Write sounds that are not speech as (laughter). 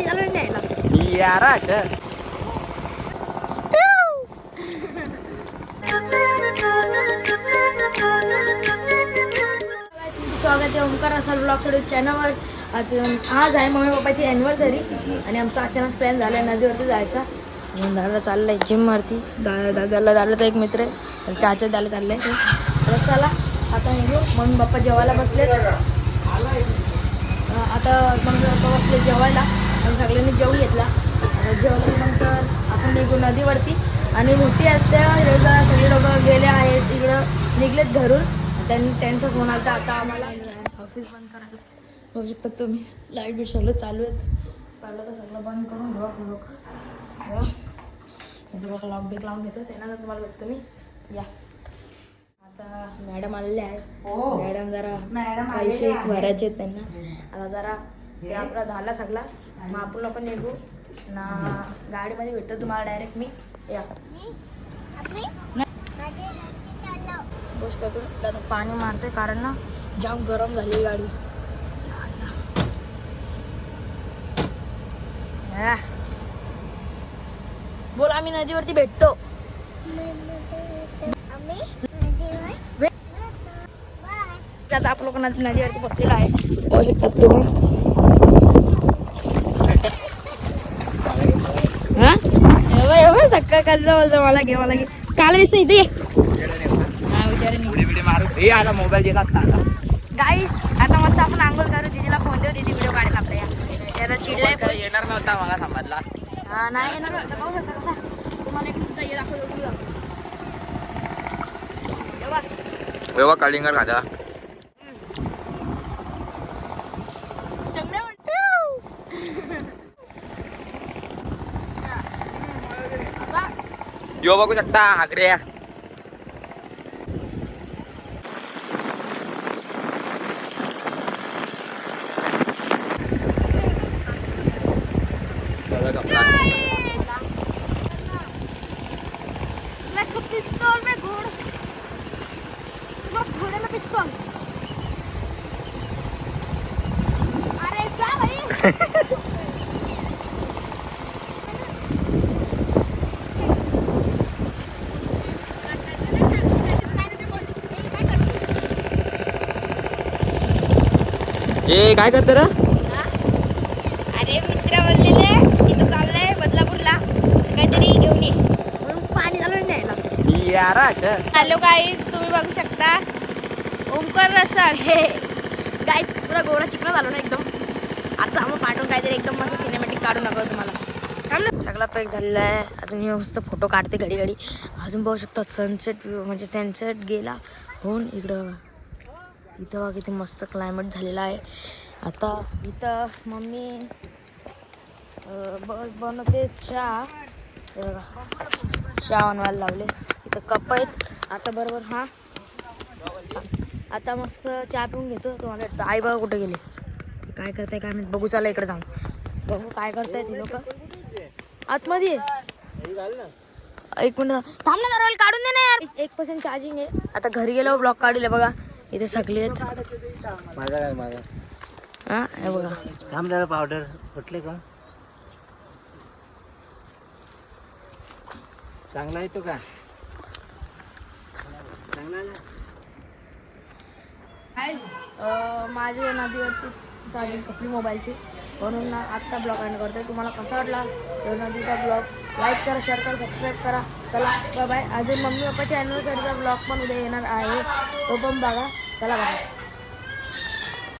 न्यायला. स्वागत आहे ओमकार असाल ब्लॉग सोडून चॅनलवर. आज आज आहे मम्मी पप्पाची ॲनिव्हर्सरी आणि आमचा अचानक प्लॅन झाला आहे नदीवरती जायचा. दादा चालला आहे जिमवरती दादा दादाला दादाचा एक मित्र आहे. चाचा दादा चाललं आहे तर चला आता निघू. मम्मी पप्पा जेवायला बसले आता मम्मी पप्पा बसले जेवायला. सगळ्यांनी जेवून घेतला. जेवल्यानंतर आपण निघू नदीवरती. आणि मोठी आत्या रेजा सगळे लोक गेले आहेत. इकडं निघलेत घरून. त्यांनी त्यांचा फोन आला आता आम्हाला ऑफिस बंद करायला. बघू शकता तुम्ही. लाइट बीट सगळं चालू आहेत. पहिलं तर सगळं बंद करून घेऊ आपण लोक बघा लॉक बिक लावून घेतो त्यानंतर तुम्हाला बघतो मी. या. आता मॅडम आलेले आहेत. मॅडम जरा पैसे भरायचे आहेत त्यांना. आता जरा ते आपला झाला सगळा. मग आपण लोक निघू. ना गाडीमध्ये भेटतो तुम्हाला डायरेक्ट मी. या. बस का तू पाणी मारते कारण ना जाम गरम झाली गाडी. बोल आम्ही नदीवरती भेटतो. आता आपण लोक नदी- नदीवरती बसलेला आहे. बघू शकतात तुम्ही? एवढं एवढं धक्का करता बोलतो मला घे मला घे. काल दिसतं इथे. मोबाईल गेला गाईस आता मस्त आपण आंघोळ करू. दीदीला फोन देऊ. दीदी व्हिडिओ काढेल आपल्या या आता चिडलाय येणार नव्हता मला समजला हा नाही येणार आता पाहू शकता कसा. तुम्हाला एक तुमचा हे दाखवतो तुला. हे बघ, कालिंगर खाजा. यो बघू शकता आग्र्या मैं तो पिस्तौल (laughs) में घोड़ मैं घोड़े में पिस्तौल अरे क्या भाई ए काय करत र? अरे मित्र बोललेले इथं चाललंय बदलापूरला. काहीतरी घेऊन ये. म्हणून पाणी चालू न्यायला. यारा हॅलो गाईज तुम्ही बघू शकता. ओमकर रसाळ हे. गाईज पुरा गोरा चिकन झालो ना एकदम. आता आम्ही पाठवून काहीतरी एकदम मस्त सिनेमॅटिक काढून दाखवतो तुम्हाला. सगळा पॅक झालेला आहे. अजून मी मस्त फोटो काढते घडी घडी. अजून बघू शकता सनसेट म्हणजे सनसेट गेला. होऊन इकडं. इथं बघा किती मस्त क्लायमेट झालेला आहे. आता इथं मम्मी बनवते चहा. हे बघा चहा बनवायला लावले. इथं कप आहेत. आता बरोबर हा. आता मस्त चहा पिऊन घेतो. तुम्हाला वाटतं आई बघा कुठे गेले? काय करताय काय माहीत? बघू चला इकडे जाऊन. बघू काय करताय ती लोक. आतमध्ये. एक मिनिट थांब ना काढून दे ना यार. एक पर्सेंट चार्जिंग आहे. आता घरी गेलो ब्लॉक काढले बघा. इथे सगळे आहेत. माझा काय माझा? हा हे बघा. थांब जरा पावडर फुटले का? चांगला येतो का? चांगला माझी नदीवरतीच चार्जिंग कपली मोबाईलची. म्हणून ना आत्ता ब्लॉग एंड करतोय तुम्हाला कसा वाटला? तो नदीचा ब्लॉग लाईक करा शेअर करा सबस्क्राईब करा. चला बाय बाय अजून मम्मी पप्पाच्या ॲनिव्हर्सरीचा ब्लॉग पण उद्या येणार आहे. तो पण बघा. चला बाय